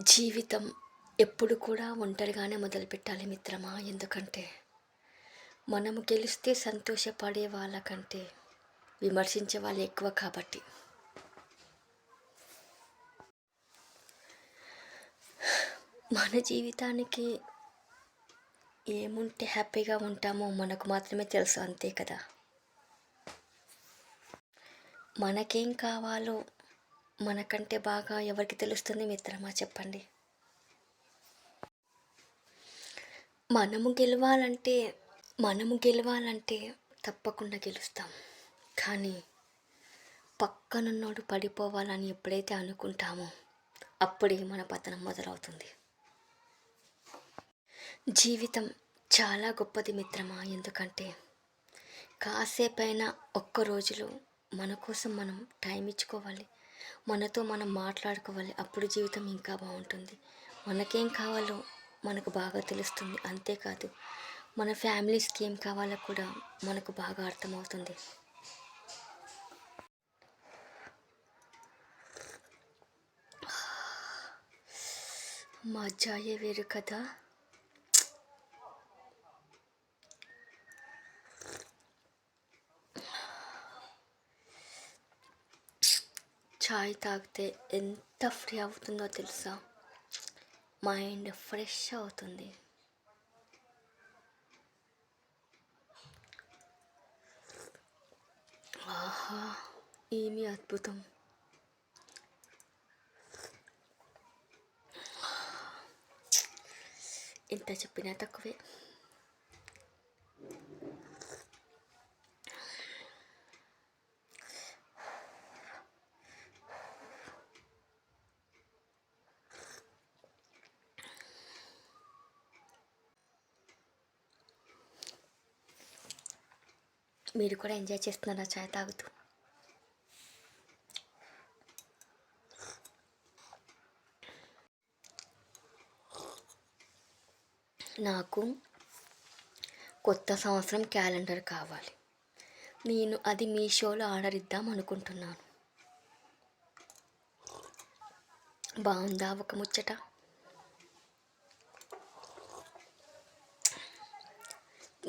జీవితం ఎప్పుడు కూడా ఒంటరిగానే మొదలుపెట్టాలి మిత్రమా? ఎందుకంటే మనము గెలిస్తే సంతోషపడే వాళ్ళకంటే విమర్శించే వాళ్ళు ఎక్కువ కాబట్టి. మన జీవితానికి ఏముంటే హ్యాపీగా ఉంటామో మనకు మాత్రమే తెలుసు అంతే కదా? మనకేం కావాలో మనకంటే బాగా ఎవరికి తెలుస్తుంది మిత్రమా చెప్పండి. మనము గెలవాలంటే మనము గెలవాలంటే తప్పకుండా గెలుస్తాం. కానీ పక్కనున్నోడు పడిపోవాలని ఎప్పుడైతే అనుకుంటామో అప్పుడే మన పతనం మొదలవుతుంది. జీవితం చాలా గొప్పది మిత్రమా ఎందుకంటే కాసేపైనా ఒక్క రోజులో మన కోసం మనం టైం ఇచ్చుకోవాలి. మనతో మనం మాట్లాడుకోవాలి అప్పుడు జీవితం ఇంకా బాగుంటుంది. మనకేం కావాలో మనకు బాగా తెలుస్తుంది అంతేకాదు మన ఫ్యామిలీస్కి ఏం కావాలో కూడా మనకు బాగా అర్థమవుతుంది. మజాయే వేరు కదా. చాయ్ తాగితే ఎంత ఫ్రీ అవుతుందో తెలుసా? మైండ్ ఫ్రెష్ అవుతుంది. ఆహా ఏమి అద్భుతం. ఎంత చెప్పినా తక్కువే. మీరు కూడా ఎంజాయ్ చేస్తున్నారా చాయ్ తాగుతూ? నాకు కొత్త సంవత్సరం క్యాలెండర్ కావాలి. నేను అది మీషోలో ఆర్డర్ ఇద్దాం అనుకుంటున్నాను. బాగుందా ఒక ముచ్చట?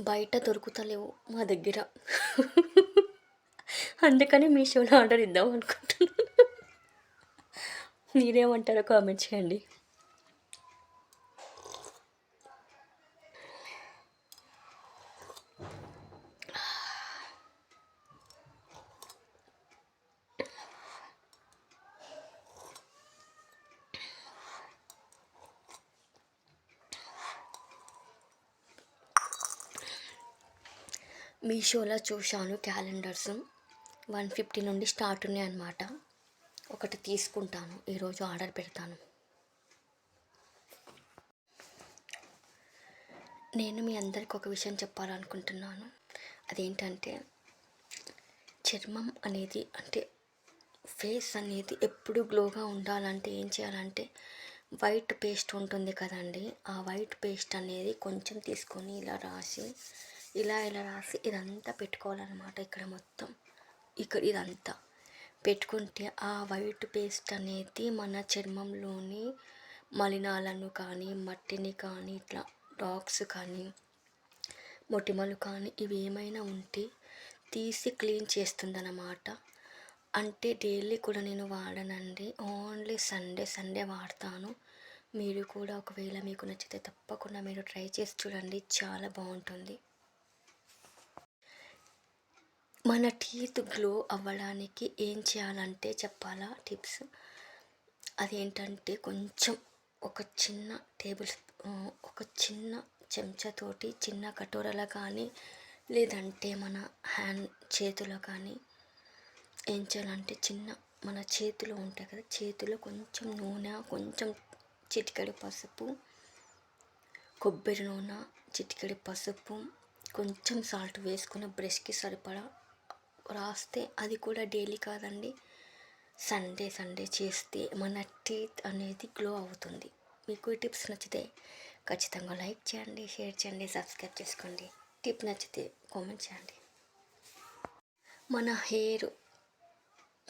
బయట దొరుకుతలేవు మా దగ్గర. అందుకని మీషోలో ఆర్డర్ ఇద్దాం అనుకుంటున్నాను. మీరేమంటారో కామెంట్ చేయండి. మీషోలో చూశాను క్యాలెండర్స్. వన్ ఫిఫ్టీ నుండి స్టార్ట్ ఉన్నాయి అన్నమాట. ఒకటి తీసుకుంటాను. ఈరోజు ఆర్డర్ పెడతాను. నేను మీ అందరికి ఒక విషయం చెప్పాలనుకుంటున్నాను. అదేంటంటే చర్మం అనేది అంటే ఫేస్ అనేది ఎప్పుడు గ్లోగా ఉండాలంటే ఏం చేయాలంటే వైట్ పేస్ట్ ఉంటుంది కదండి. ఆ వైట్ పేస్ట్ అనేది కొంచెం తీసుకొని ఇలా రాసి ఇలా ఇలా రాసి ఇదంతా పెట్టుకోవాలన్నమాట ఇక్కడ మొత్తం. ఇక్కడ ఇదంతా. పెట్టుకుంటే ఆ వైట్ పేస్ట్ అనేది మన చర్మంలోని మలినాలను కానీ మట్టిని కానీ ఇట్లా డాగ్స్ కానీ మొటిమలు కానీ ఇవి ఏమైనా ఉంటే తీసి క్లీన్ చేస్తుందన్నమాట. అంటే డైలీ కూడా నేను వాడనండి. ఓన్లీ సండే సండే వాడతాను. మీరు కూడా ఒకవేళ మీకు నచ్చితే తప్పకుండా మీరు ట్రై చేసి చూడండి. చాలా బాగుంటుంది. మన టీత్ గ్లో అవ్వడానికి ఏం చేయాలంటే చెప్పాలా టిప్స్ అదేంటంటే కొంచెం ఒక చిన్న టేబుల్ ఒక చిన్న చెంచాతోటి చిన్న కటోరలో కానీ లేదంటే మన హ్యాండ్ చేతిలో కానీ ఏం చేయాలంటే చిన్న మన చేతిలో ఉంటాయి కదా చేతిలో కొంచెం నూనె కొంచెం చిటికెడు పసుపు కొబ్బరి నూనె చిటికెడు పసుపు కొంచెం సాల్ట్ వేసుకుని బ్రష్కి సరిపడా రాస్తే అది కూడా డైలీ కాదండి. సండే సండే చేస్తే మన టీత్ అనేది గ్లో అవుతుంది. మీకు ఈ టిప్స్ నచ్చితే ఖచ్చితంగా లైక్ చేయండి షేర్ చేయండి సబ్స్క్రైబ్ చేసుకోండి. టిప్ నచ్చితే కామెంట్ చేయండి. మన హెయిర్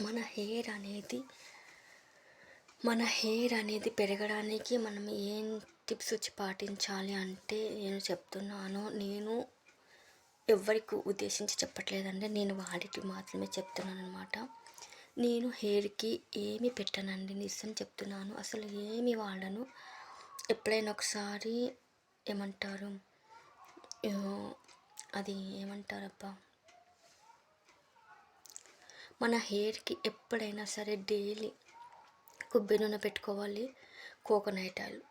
మన హెయిర్ అనేది మన హెయిర్ అనేది పెరగడానికి మనం ఏం టిప్స్ వచ్చి పాటించాలి అంటే నేను చెప్తున్నాను. నేను ఎవరికి ఉద్దేశించి చెప్పట్లేదండి. నేను వాడికి మాత్రమే చెప్తున్నాను అనమాట నేను హెయిర్కి ఏమి పెట్టనండి నిజం చెప్తున్నాను. అసలు ఏమి వాడను. ఎప్పుడైనా ఒకసారి ఏమంటారు? అది ఏమంటారబ్బా? మన హెయిర్కి ఎప్పుడైనా సరే డైలీ కొబ్బరి నూనె పెట్టుకోవాలి కోకోనట్ ఆయిల్.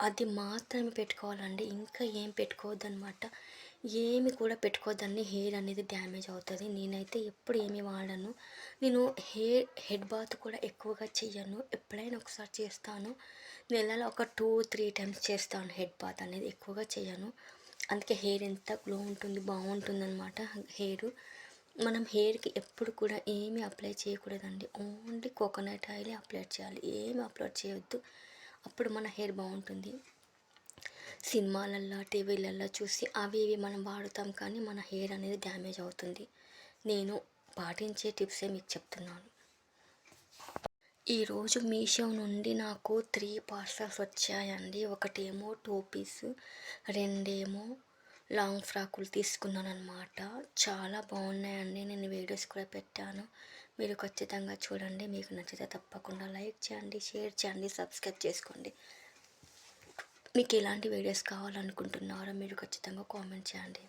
అది మాత్రమే పెట్టుకోవాలండి. ఇంకా ఏం పెట్టుకోవద్దు అనమాట ఏమి కూడా పెట్టుకోవద్దని హెయిర్ అనేది డ్యామేజ్ అవుతుంది. నేనైతే ఎప్పుడు ఏమి వాడను. నేను హెయిర్ హెడ్ బాత్ కూడా ఎక్కువగా చెయ్యను. ఎప్పుడైనా ఒకసారి చేస్తాను. నెలలో ఒక టూ త్రీ టైమ్స్ చేస్తాను హెడ్ బాత్ అనేది ఎక్కువగా చేయను అందుకే హెయిర్ ఎంత గ్లో ఉంటుంది బాగుంటుంది అనమాట హెయిర్. మనం హెయిర్కి ఎప్పుడు కూడా ఏమీ అప్లై చేయకూడదండి. ఓన్లీ కోకోనట్ ఆయిలే అప్లై చేయాలి. ఏమి అప్లై చేయొద్దు. అప్పుడు మన హెయిర్ బాగుంటుంది. సినిమాలల్లో టీవీలల్లో చూసి అవి ఇవి మనం వాడుతాం కానీ మన హెయిర్ అనేది డ్యామేజ్ అవుతుంది. నేను పాటించే టిప్సే మీకు చెప్తున్నాను. ఈరోజు మీషో నుండి నాకు త్రీ పార్సల్స్ వచ్చాయండి. ఒకటేమో టోపీస్ రెండేమో లాంగ్ ఫ్రాకులు తీసుకున్నాను అనమాట చాలా బాగున్నాయండి. నేను వీడియోస్ కూడా పెట్టాను. మీరు ఖచ్చితంగా చూడండి. మీకు నచ్చితే తప్పకుండా లైక్ చేయండి షేర్ చేయండి సబ్స్క్రైబ్ చేసుకోండి. మీకు ఎలాంటి వీడియోస్ కావాలనుకుంటున్నారో మీరు ఖచ్చితంగా కామెంట్ చేయండి.